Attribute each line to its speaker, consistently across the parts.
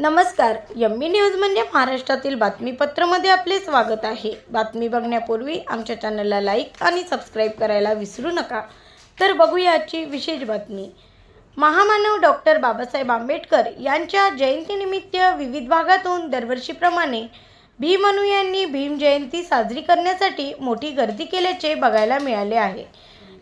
Speaker 1: नमस्कार yummy news म्हणजे महाराष्ट्रातील बातमीपत्रामध्ये आपले स्वागत आहे. बातमी बघण्यापूर्वी आमच्या चॅनलला लाईक आणि सबस्क्राईब करायला विसरू नका. तर बघूया आजची विशेष बातमी. महामानव डॉक्टर बाबासाहेब आंबेडकर यांच्या जयंतीनिमित्त विविध भागातून दरवर्षीप्रमाणे भीम अनुयांनी भीम जयंती साजरी करण्यासाठी मोठी गर्दी केल्याचे बघायला मिळाले आहे.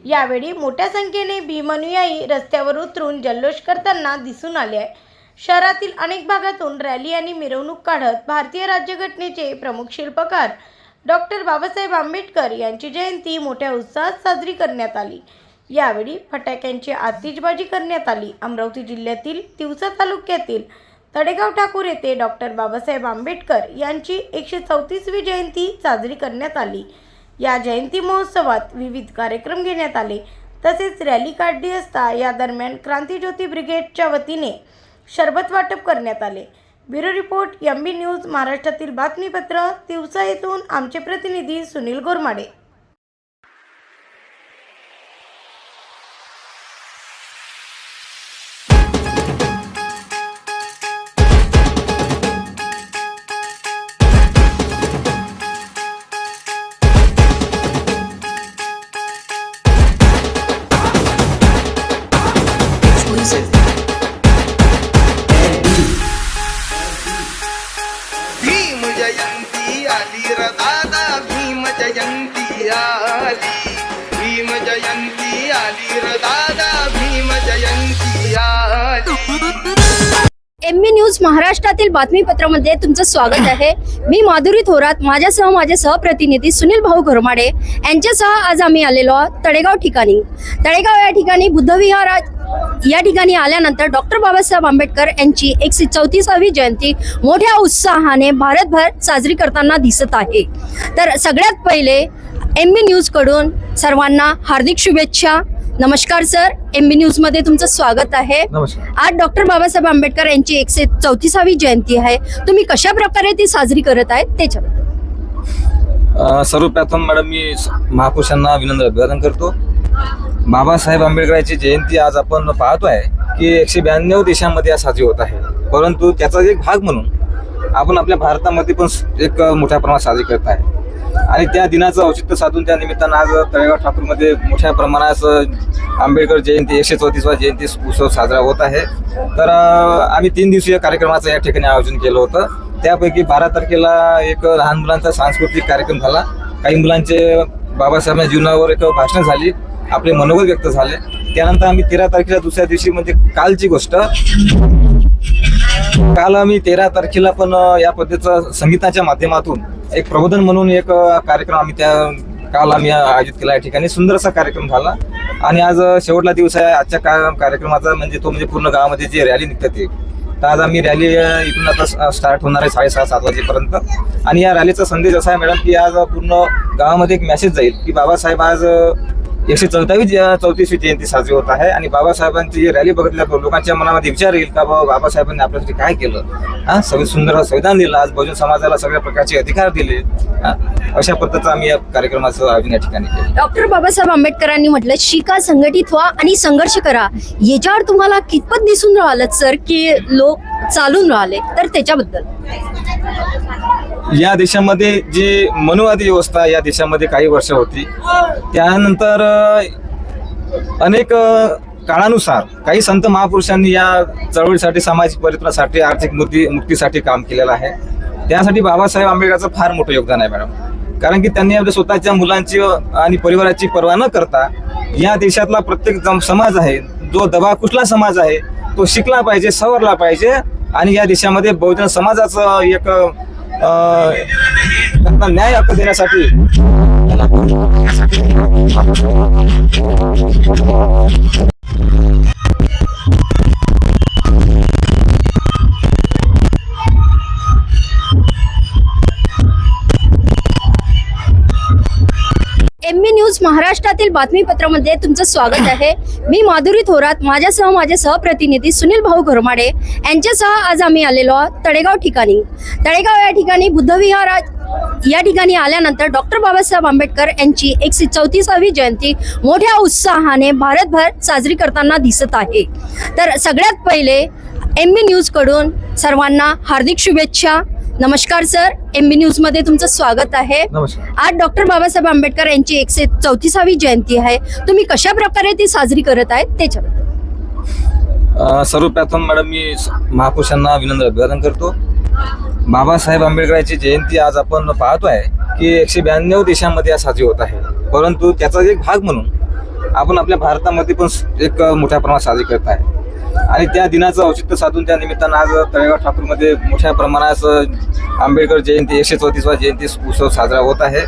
Speaker 1: यावेळी मोठ्या संख्येने भीम अनुयायी रस्त्यावर उतरून जल्लोष करताना दिसून आले आहे. शहरातील अनेक भागातून रॅली आणि मिरवणूक काढत भारतीय राज्यघटनेचे प्रमुख शिल्पकार डॉक्टर बाबासाहेब आंबेडकर यांची जयंती मोठ्या उत्साहात साजरी करण्यात आली. यावेळी फटाक्यांची आतिषबाजी करण्यात आली. अमरावती जिल्ह्यातील तिवसा तालुक्यातील तडेगाव ठाकूर येथे डॉक्टर बाबासाहेब आंबेडकर यांची एकशे चौतीसवी जयंती साजरी करण्यात आली. या जयंती महोत्सवात विविध कार्यक्रम घेण्यात आले. तसेच रॅली काढली असता या दरम्यान क्रांतीज्योती ब्रिगेडच्या वतीने शरबत वाटप करण्यात आले. Bureau report M B news महाराष्ट्रातील बातमीपत्र तिवसा येथून आमचे प्रतिनिधी Sunil Gormade.
Speaker 2: M B news महाराष्ट्रातील बातमीपत्रामध्ये तुमचं स्वागत आहे. मी माधुरी थोरात माझ्यासह माझे सहप्रतिनिधी सुनील भाऊ घोरमाडे. यांच्यासह आज आम्ही आलेलो आहोत तळेगाव ठिकाणी. तळेगाव या ठिकाणी बुद्धविहारात या ठिकाणी आल्यानंतर डॉक्टर बाबासाहेब आंबेडकर यांची एकशे चौतीसावी जयंती मोठ्या उत्साहाने भारतभर साजरी करताना दिसत आहे. तर सगळ्यात पहिले एम बी न्यूजकडून सर्वांना हार्दिक शुभेच्छा. नमस्कार सर. एम बी न्यूजमध्ये तुमचं स्वागत आहे. आज डॉक्टर बाबासाहेब आंबेडकर यांची एकशे चौतीसावी जयंती आहे. तुम्ही कशा प्रकारे ती साजरी करत आहेत त्याच्याबद्दल?
Speaker 3: सर्वप्रथम मॅडम मी महापुरुषांना विनंती अभिवादन करतो. बाबासाहेब आंबेडकरांची जयंती आज आपण पाहतोय की एकशे ब्याण्णव देशांमध्ये आज साजरी होत आहे. परंतु त्याचा एक भाग म्हणून आपण आपल्या भारतामध्ये पण एक मोठ्या प्रमाणात साजरी करत आहे. आणि त्या दिनाचं औचित्य साधून त्या निमित्तानं आज तळेगाव ठाकूरमध्ये मोठ्या प्रमाणात आंबेडकर जयंती एकशे चौतीसवा जयंती उत्सव साजरा होत आहे. तर आम्ही तीन दिवसीय कार्यक्रमाचं या ठिकाणी आयोजन केलं होतं. त्यापैकी बारा तारखेला एक लहान मुलांचा सांस्कृतिक कार्यक्रम झाला. काही मुलांचे बाबासाहेबांच्या जीवनावर एक भाषण झाली. आपले मनोगत व्यक्त झाले. त्यानंतर आम्ही तेरा तारखेला दुसऱ्या दिवशी म्हणजे कालची गोष्ट. काल आम्ही तेरा तारखेला पण या पद्धतीचं संगीताच्या माध्यमातून एक प्रबोधन म्हणून एक कार्यक्रम आम्ही त्या काल आम्ही आयोजित केला या ठिकाणी. सुंदर असा कार्यक्रम झाला. आणि आज शेवटला दिवस आहे. आजच्या का कार्यक्रमाचा म्हणजे तो म्हणजे पूर्ण गावामध्ये जी रॅली निघते ते. तर आज आम्ही रॅली इथून आता स्टार्ट होणार आहे साडेसहा सात वाजेपर्यंत. आणि या रॅलीचा संदेश असा आहे मॅडम की आज पूर्ण गावामध्ये एक मेसेज जाईल की बाबासाहेब आज एकशे चौदावी चौतीसवी जयंती साजरी होत आहे. आणि बाबासाहेबांची जी रॅली बघितल्यावर लोकांच्या मनामध्ये विचार येईल का बाबा बाबासाहेबांनी आपल्यासाठी काय केलं? हा सगळं सुंदर संविधान दिलं. आज बहुजन समाजाला सगळ्या प्रकारचे अधिकार दिले. अशा पद्धतीचं आम्ही या कार्यक्रमाचं आयोजन या ठिकाणी केलं.
Speaker 2: डॉक्टर बाबासाहेब आंबेडकरांनी म्हटलं शिका संघटित व्हा आणि संघर्ष करा. याच्यावर तुम्हाला कितपत दिसून राहिलं सर की लोक चालून राहिले तर त्याच्याबद्दल.
Speaker 3: या देशामध्ये जी मनुवादी व्यवस्था या देशामध्ये काही वर्ष होती त्यानंतर अनेक काळानुसार काही संत महापुरुषांनी या चळवळीसाठी सामाजिक परिवर्तनासाठी आर्थिक मुक्ती मुक्तीसाठी काम केलेलं आहे. त्यासाठी बाबासाहेब आंबेडकरचं फार मोठं योगदान आहे मॅडम. कारण की त्यांनी आपल्या स्वतःच्या मुलांची आणि परिवाराची पर्वा न करता या देशातला प्रत्येक समाज आहे जो दबा कुठला समाज आहे तो शिकला पाहिजे सवरला पाहिजे आणि या देशामध्ये बहुजन समाजाचं एक त्यांना न्याय हक्क देण्यासाठी
Speaker 2: महाराष्ट्रातील बातमीपत्रामध्ये तुमचं स्वागत आहे. मी माधुरी थोरात माझ्यासह माझे सहप्रतिनिधी सुनील भाऊ घोरमाडे. यांच्यासह आज आम्ही आलेलो आहोत तळेगाव ठिकाणी. तळेगाव या ठिकाणी बुद्धविहार या ठिकाणी आल्यानंतर डॉक्टर बाबासाहेब आंबेडकर यांची एकशे चौतीसावी जयंती मोठ्या उत्साहाने भारतभर साजरी करताना दिसत आहे. तर सगळ्यात पहिले एम बी न्यूजकडून सर्वांना हार्दिक शुभेच्छा. नमस्कार सर एम बी न्यूजमध्ये तुमचं स्वागत आहे. आज डॉक्टर बाबासाहेब आंबेडकर यांची एकशे चौतीसावी जयंती आहे. तुम्ही कशा प्रकारे ती साजरी करत आहेत त्याच्याबद्दल?
Speaker 3: सर्वप्रथम मॅडम मी महापुरुषांना विनम्र अभिवादन करतो. बाबासाहेब आंबेडकरांची जयंती आज आपण पाहतोय की एकशे ब्याण्णव देशांमध्ये आज साजरी होत आहे. परंतु त्याचा एक भाग म्हणून आपण आपल्या भारतामध्ये पण एक मोठ्या प्रमाणात साजरी करत आहे. आणि त्या दिनाचं औचित्य साधून त्या निमित्तानं आज तळेगाव ठाकूरमध्ये मोठ्या प्रमाणात आंबेडकर जयंती एकशे चौतीसवा जयंती उत्सव साजरा होत आहे.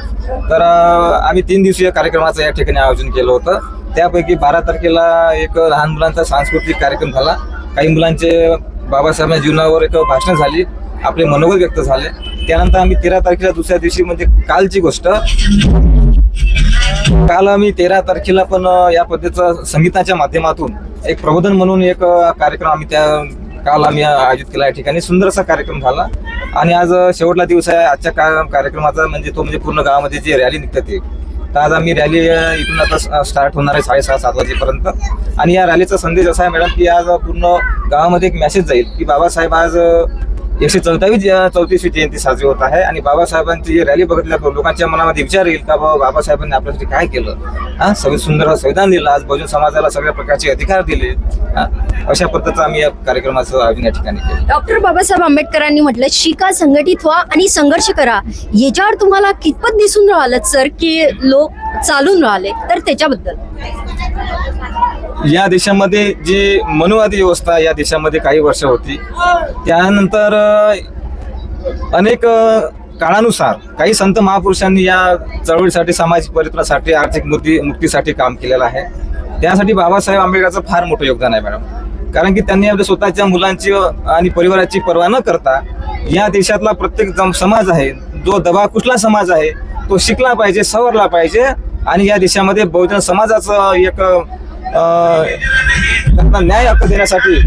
Speaker 3: तर आम्ही तीन दिवसीय कार्यक्रमाचं या ठिकाणी आयोजन केलं होतं. त्यापैकी बारा तारखेला एक लहान मुलांचा सांस्कृतिक कार्यक्रम झाला. काही मुलांचे बाबासाहेबांच्या जीवनावर एक भाषण झाली. आपले मनोगत व्यक्त झाले. त्यानंतर आम्ही तेरा तारखेला दुसऱ्या दिवशी म्हणजे कालची गोष्ट. काल आम्ही तेरा तारखेला पण या पद्धतीचं संगीताच्या माध्यमातून एक प्रबोधन म्हणून एक कार्यक्रम आम्ही त्या काल आम्ही आयोजित केला या ठिकाणी. सुंदर असा कार्यक्रम झाला. आणि आज शेवटला दिवस आहे. आजच्या का कार्यक्रमाचा म्हणजे तो म्हणजे पूर्ण गावामध्ये जी रॅली निघते ते. तर आज आम्ही रॅली इथून आता स्टार्ट होणार आहे साडेसहा सात वाजेपर्यंत. आणि या रॅलीचा संदेश असा आहे मॅडम की आज पूर्ण गावामध्ये एक मेसेज जाईल की बाबासाहेब आज एकशे चौदावी चौतीसवी जयंती साजरी होत आहे आणि बाबासाहेबांची जी रॅली बघितल्यावर लोकांच्या मनामध्ये विचार येईल का बाबा बाबासाहेबांनी आपल्यासाठी काय केलं? हा सगळं सुंदर संविधान दिलं. आज बहुजन समाजाला सगळ्या प्रकारचे अधिकार दिले. हा अशा पद्धतीचं आम्ही या कार्यक्रमाचं आयोजन या ठिकाणी केलं.
Speaker 2: डॉक्टर बाबासाहेब आंबेडकरांनी म्हटलं शिका संघटित व्हा आणि संघर्ष करा. याच्यावर तुम्हाला कितपत दिसून राहिलं सर की लोक चालून राहिले तर त्याच्याबद्दल.
Speaker 3: या देशामध्ये जी मनुवादी व्यवस्था या देशामध्ये काही वर्ष होती त्यानंतर अनेक काळानुसार काही संत महापुरुषांनी या चळवळीसाठी सामाजिक परित्रासाठी आर्थिक मुक्ती मुक्तीसाठी काम केलेलं आहे. त्यासाठी बाबासाहेब आंबेडकरचं फार मोठं योगदान आहे मॅडम. कारण की त्यांनी आपल्या स्वतःच्या मुलांची आणि परिवाराची पर्वा न करता या देशातला प्रत्येक जम- समाज आहे जो दबा कुठला समाज आहे तो शिकला पाहिजे सवरला पाहिजे आणि या देशामध्ये बहुजन समाजाचं एक त्यांना न्याय हक्क देण्यासाठी